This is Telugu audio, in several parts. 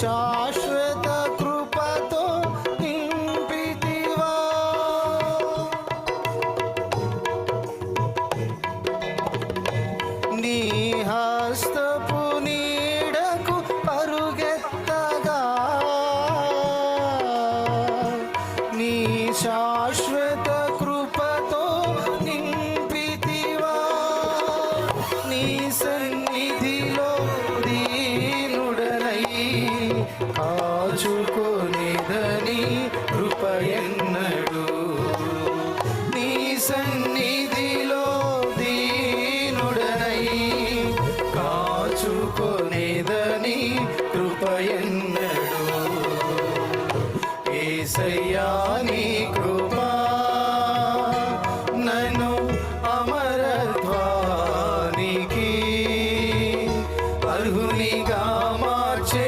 션 కాచుకొనిదని కృపయన్నడు నీ సన్నిధిలో దీనుడనై కాచుకొనిదని కృపయన్నడు ఏసయ్యా నీ కృపా నన్ను అమరత్వానికి అర్హునిగా మార్చే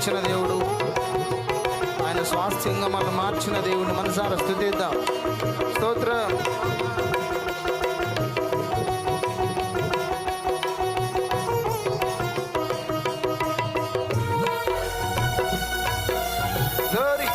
మనల్ని దేవుడు. ఆయన స్వాస్థ్యంగా మనం మార్చిన దేవుడు మనసారా స్థుతిద్దాం. స్తోత్ర. Glory.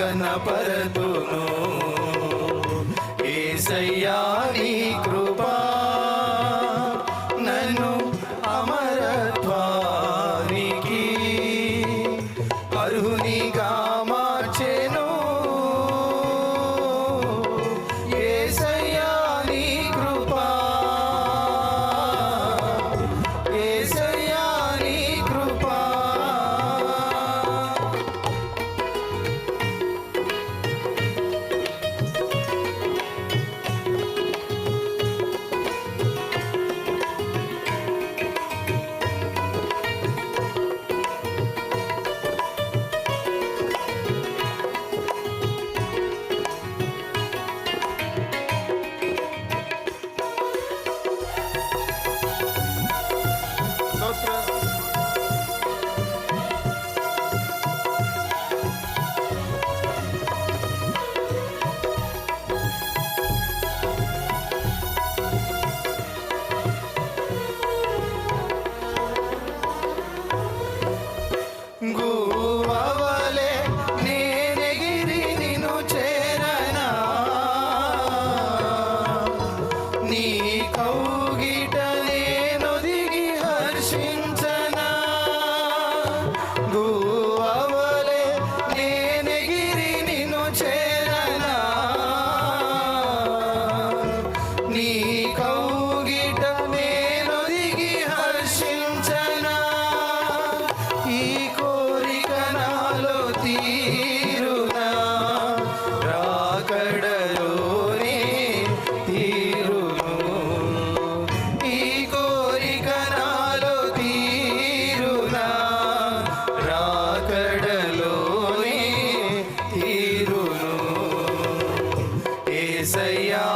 నిన్నే ఏసయ్యా నీ కృపా నన్ను అమరత్వానికి అర్హునిగా say yo